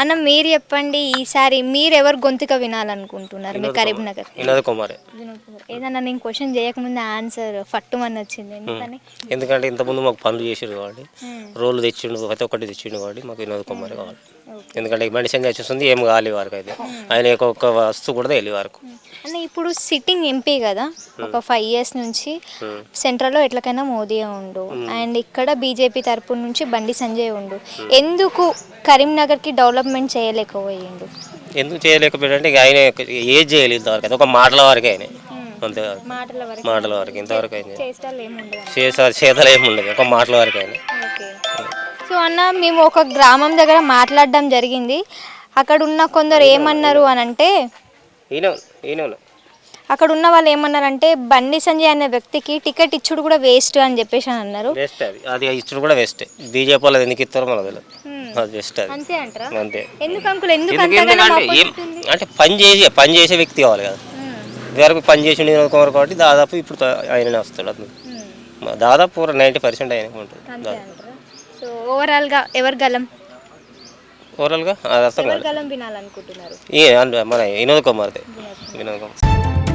అన్న మీరు చెప్పండి ఈసారి మీరు ఎవరు గొంతుక వినాలనుకుంటున్నారు? మీ కరీంనగర్ వినోద్ కుమారే. ఏదన్నా నేను క్వశ్చన్ చేయకముందే ఆన్సర్ ఫట్టుమని వచ్చింది. ఎందుకని? ఎందుకంటే ఇంతకుముందు మాకు పనులు చేసాడు కాబట్టి రోలు తెచ్చిండు ప్రతి ఒక్కటి తెచ్చిండు కాబట్టి మాకు వినోద్ కుమార్ కావాలి. ఎందుకంటే మెడిసిన్ చేస్తుంది ఏం కావాలి వారికి అయితే ఆయన వస్తువు కూడా తెలియ వరకు. అన్న ఇప్పుడు సిట్టింగ్ ఎంపీ కదా ఒక ఫైవ్ ఇయర్స్ నుంచి సెంట్రల్లో ఎట్లకైనా మోదీ ఉండు. అండ్ ఇక్కడ బీజేపీ తరపు నుంచి బండి సంజయ్ ఉండు. ఎందుకు కరీంనగర్కి డెవలప్మెంట్ చేయలేకపోయిండు? ఎందుకు చేయలేకపోయాడంటే ఇక ఆయన ఏజ్ చేయలేదు ఇంతవరకు. ఒక మాటల వరకే ఆయన. అంతే. మాటల వరకు. ఇంతవరకు ఆయన. చేతలు ఏమి ఉండదు. ఒక మాటల వరకు ఆయన. సో అన్న మేము ఒక గ్రామం దగ్గర మాట్లాడడం జరిగింది. అక్కడ ఉన్న కొందరు ఏమన్నారు అని అంటే ఈయన ఈయన అక్కడ ఉన్న వాళ్ళు ఏమన్నారంటే బండి సంజయ్ అనే వ్యక్తికి టికెట్ ఇచ్చుడు కూడా వేస్ట్ అని చెప్పేసి అని అన్నారు. వేస్ట్ అది. అది ఇచ్చుడు కూడా వేస్ట్. బీజేపీ వాళ్ళు ఎందుకు ఇస్తారో మనకు తెలియదు అది వేస్ట్ అది. అంతే అంటారా? అంతే. ఎందుకు అంకుల్? ఎందుకు ఎందుకు అంతగానో ఎందుకంటే ఏం అంటే పని చేసి పని చేసే వ్యక్తి కావాలి కదా. ఇదివరకు పని చేసి కుమార్ కాబట్టి దాదాపు ఇప్పుడు త- ఆయననే వస్తాడు అతను దాదాపు నైంటీ పర్సెంట్ ఆయనకు ఉంటుంది. అంతే అంటారా? సో ఓవరాల్గా ఎవరు గలం? ఓవరాల్గా అది అర్థం కాదు వినాలనుకుంటున్నారు. ఈ మన వినోద్ కుమార్దే వినోద్ కుమార్